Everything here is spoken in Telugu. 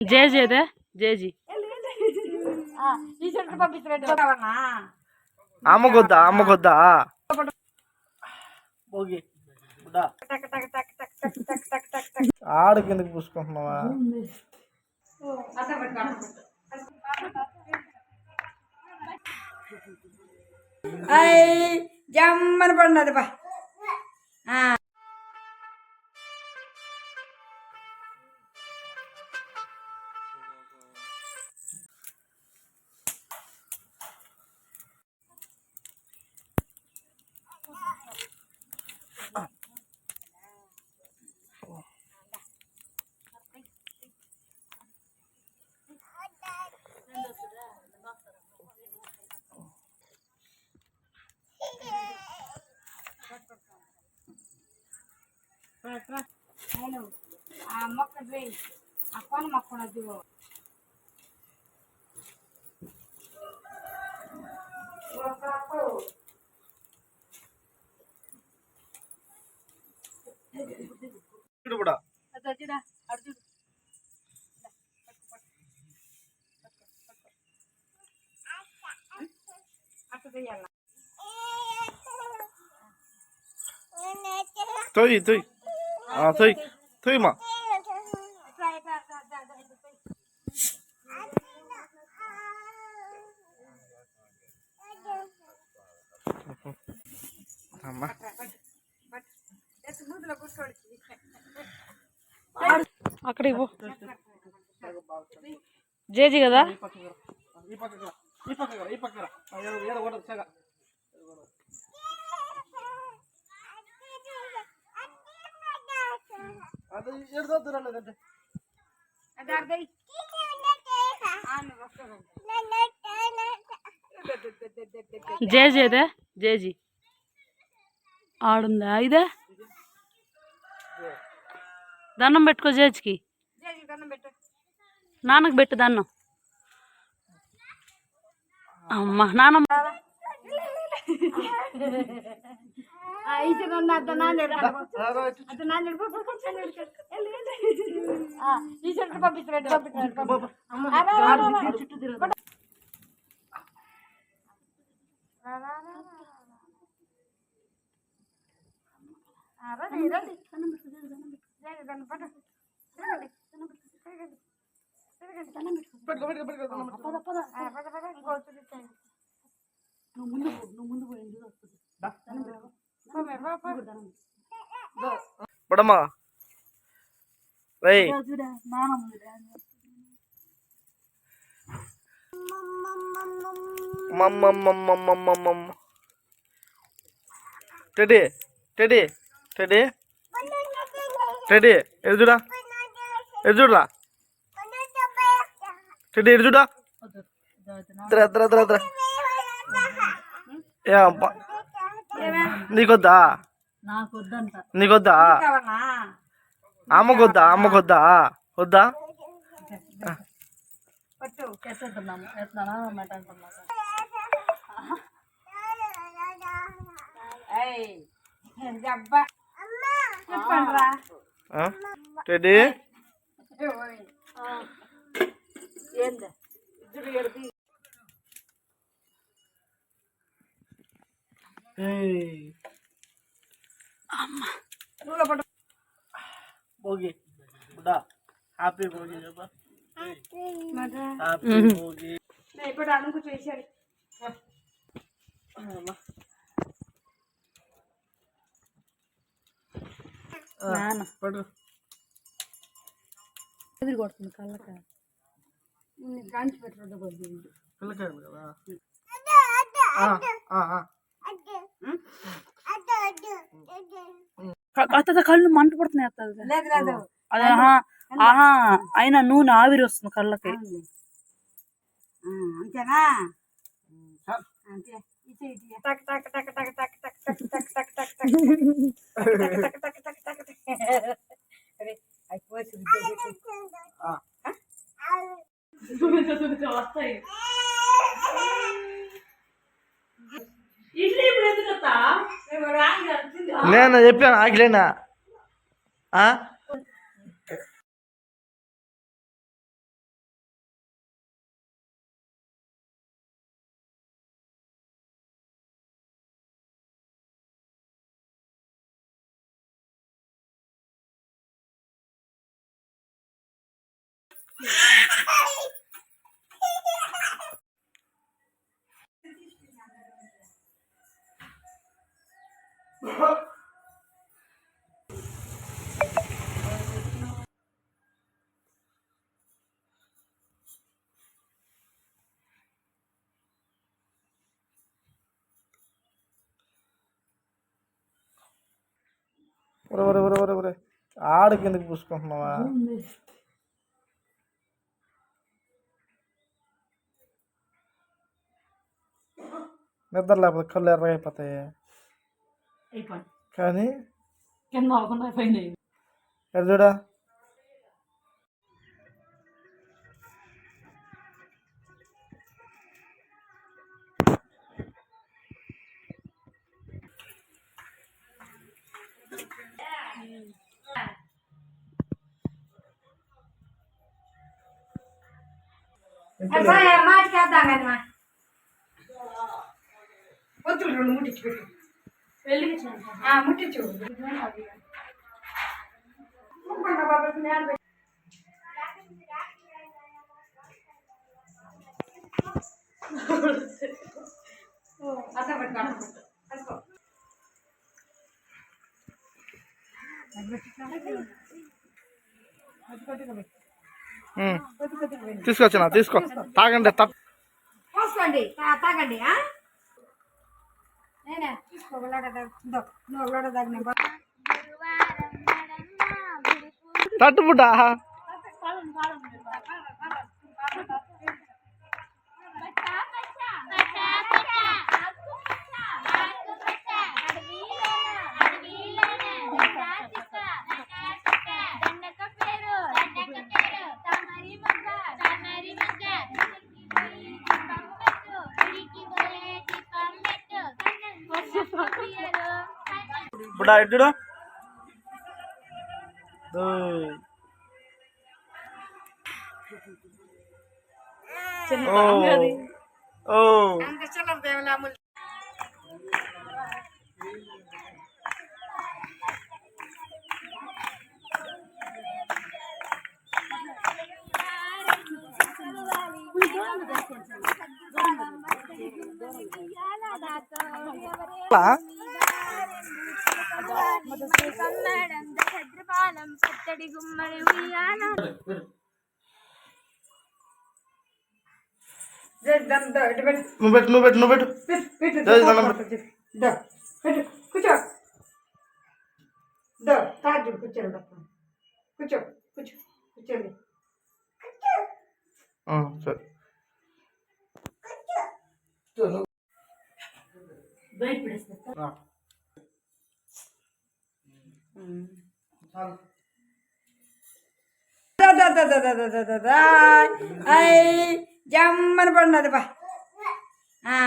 జేజీ అదే జేజీ. అమ్మ కొద్దా అమ్మ కొద్దా ఆడు కిందకి పూసుకుంటున్నావా? జమ్మని పడినది బా. ఇక్కడ నేను ఆ మొక్క పోయి ఆ కొన మొక్క దిగో కూడా అర్జుడు Estoy, estoy. థొయ్ పో అమ్మా అక్కడ ఇవ్వు జేజీ కదా? ఈ పక్క ఈ పక్క ఈ పక్క జేజీ అదే జేజీ ఆడుందా ఇదే? దండం పెట్టుకో జేజ్కి. నాన్నకు పెట్టు దండం. అమ్మ నాన్నమ్మ ఇచ్చిన అర్థ నాన్నడు అర్థ నాన్నడు ఈ చెట్టు పంపించండి పంపించండి రండి రండి నువ్వు ముందు నువ్వు ముందు పోయింది Padama. Wei. Mam mam mam mam mam mam mam. Tadi, tadi, tadi. Tadi, itu sudah. Itu sudah. Tadi itu sudah. Tra tra tra tra. Ya, Pak. నీకొద్దా? నీకొద్దా? అమ్మకొద్దా? అమ్మకొద్దా? వద్దా? రెడీ? Hey. భోగి. బుడా హ్యాపీ భోగి. హ్యాపీ భోగి. ఇప్పుడు అనుకు చేశారు కొడుతుంది కళ్ళక కాంచి పెట్టడం కదా? అత్త కళ్ళు మంట పడుతున్నాయి అత్త అది. లేదు లేదు అది ఆహా అయినా నూనె ఆవిరి వస్తుంది కళ్ళకి అంతేనా అంతే ఇచ్చే నేను చెప్పాను ఆగిలేనా Huh? ఒరే ఒరే ఒరే ఒరే ఆడ కిందకి పూసుకుంటున్నావా? నిద్ర లేకపోతే కళ్ళు ఎర్రగైపోతాయి కానీ కింద మాటికేద్దాం పొత్తులు రెండు ముట్టించు వెళ్ళించు ముట్టించు అట్లా పెట్టుకోవాలి కలుసుకో అది పెట్టుకోవాలి తీసుకొచ్చిన తీసుకో. తాగండి పోసుకోండి. తాగండి తట్టుబుట్టా డైట్ చూడు ఓ ఓ కమ్మడం దశద్రపాలం సత్తడి గుమ్మడి ఉయ్యాలం నువ్వు పెట్టు నువ్వు పెట్టు నువ్వు పెట్టు కూర్చో తాడు కూర్చోండి కూర్చో కూర్చో కూర్చోండి సరే భయపడేస్తా ஐ ஜம்மன் பண்ணதுப்பா ஆ